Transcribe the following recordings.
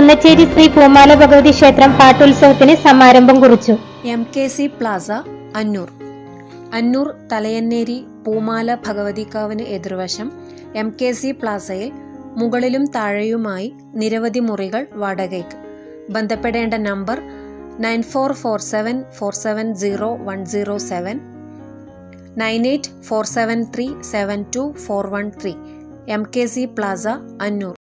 കുന്നച്ചേരി ശ്രീ പൂമാല ഭഗവതി ക്ഷേത്രം പാട്ടുത്സവത്തിന് സമാരംഭം കുറിച്ചു. M K C plaza Annur. Annur Talayanneri Poomala Bhagavathi ഭഗവതിക്കാവിന് എതിർവശം എം കെ സി പ്ലാസയിൽ മുകളിലും താഴെയുമായി നിരവധി മുറികൾ വാടകയ്ക്ക്. ബന്ധപ്പെടേണ്ട number nine four four seven four seven zero one zero seven nine eight four seven three seven two four one three. M K C plaza Annur.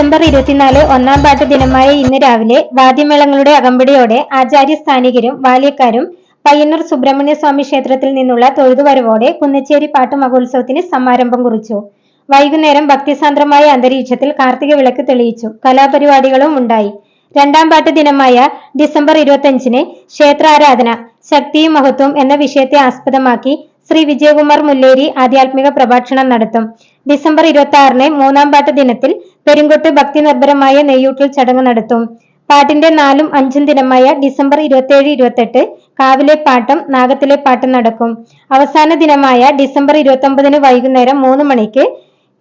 December ഇരുപത്തിനാല് ഒന്നാം പാട്ട് ദിനമായ ഇന്ന് രാവിലെ വാദ്യമേളങ്ങളുടെ അകമ്പടിയോടെ ആചാര്യ സ്ഥാനികരും ബാല്യക്കാരും പയ്യന്നൂർ സുബ്രഹ്മണ്യ സ്വാമി ക്ഷേത്രത്തിൽ നിന്നുള്ള തൊഴുതുവരവോടെ കുന്നച്ചേരി പാട്ട് മഹോത്സവത്തിന് സമാരംഭം കുറിച്ചു. വൈകുന്നേരം ഭക്തിസാന്ദ്രമായ അന്തരീക്ഷത്തിൽ കാർത്തിക വിളക്ക് തെളിയിച്ചു. കലാപരിപാടികളും ഉണ്ടായി. രണ്ടാം പാട്ട് ദിനമായ ഡിസംബർ ഇരുപത്തിയഞ്ചിന് ക്ഷേത്രാരാധന ശക്തിയും മഹത്വം എന്ന വിഷയത്തെ ആസ്പദമാക്കി ശ്രീ വിജയകുമാർ മുല്ലേരി ആധ്യാത്മിക പ്രഭാഷണം നടത്തും. ഡിസംബർ ഇരുപത്തി ആറിന് മൂന്നാം പാട്ട് ദിനത്തിൽ പെരുങ്കൊട്ട് ഭക്തി നിർഭരമായ നെയ്യൂട്ടിൽ ചടങ്ങ് നടത്തും. പാട്ടിന്റെ നാലും അഞ്ചും ദിനമായ ഡിസംബർ ഇരുപത്തിയേഴ് ഇരുപത്തെട്ട് കാവിലെ പാട്ടും നാഗത്തിലെ പാട്ടും നടക്കും. അവസാന ദിനമായ ഡിസംബർ ഇരുപത്തി ഒമ്പതിന് വൈകുന്നേരം മൂന്ന് മണിക്ക്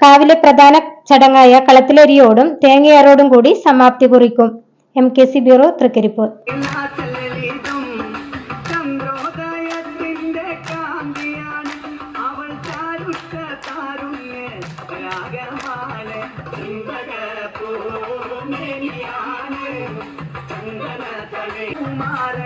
കാവിലെ പ്രധാന ചടങ്ങായ കളത്തിലരിയോടും തേങ്ങയാറോടും കൂടി സമാപ്തി കുറിക്കും. M K C bureau Trikaripur. தாருண்ய ராகமான சிந்தக போமேலியான சந்தன தமிழ் குமார